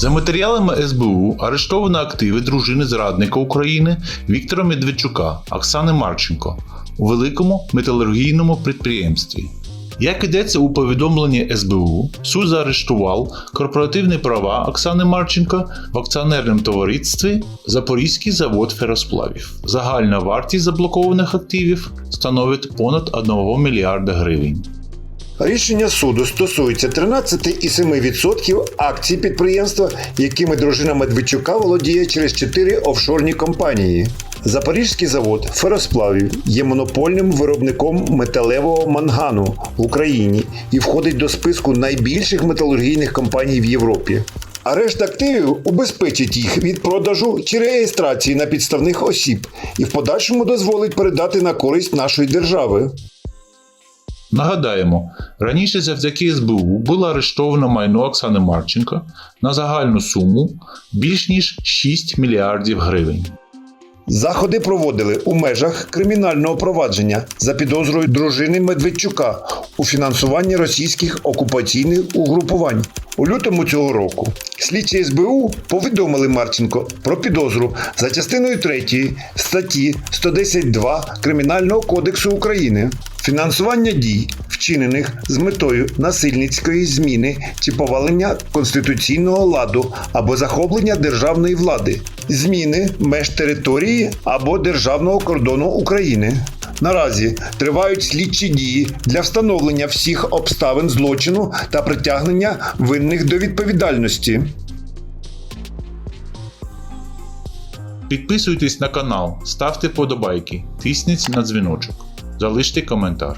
За матеріалами СБУ арештовано активи дружини зрадника України Віктора Медведчука Оксани Марченко у великому металургійному підприємстві. Як йдеться у повідомленні СБУ, суд заарештував корпоративні права Оксани Марченко в акціонерному товаристві Запорізький завод феросплавів. Загальна вартість заблокованих активів становить понад 1 мільярда гривень. Рішення суду стосується 13,7% акцій підприємства, якими дружина Медведчука володіє через 4 офшорні компанії. Запорізький завод феросплавів є монопольним виробником металевого мангану в Україні і входить до списку найбільших металургійних компаній в Європі. Арешт активів убезпечить їх від продажу чи реєстрації на підставних осіб і в подальшому дозволить передати на користь нашої держави. Нагадаємо, раніше завдяки СБУ було арештовано майно Оксани Марченко на загальну суму більш ніж 6 мільярдів гривень. Заходи проводили у межах кримінального провадження за підозрою дружини Медведчука у фінансуванні російських окупаційних угрупувань. У лютому цього року слідчі СБУ повідомили Марченко про підозру за частиною 3 статті 110.2 Кримінального кодексу України. Фінансування дій, вчинених з метою насильницької зміни чи повалення конституційного ладу або захоплення державної влади, зміни меж території або державного кордону України. Наразі тривають слідчі дії для встановлення всіх обставин злочину та притягнення винних до відповідальності. Підписуйтесь на канал, ставте подобайки, тисніть на дзвіночок, залиште коментар.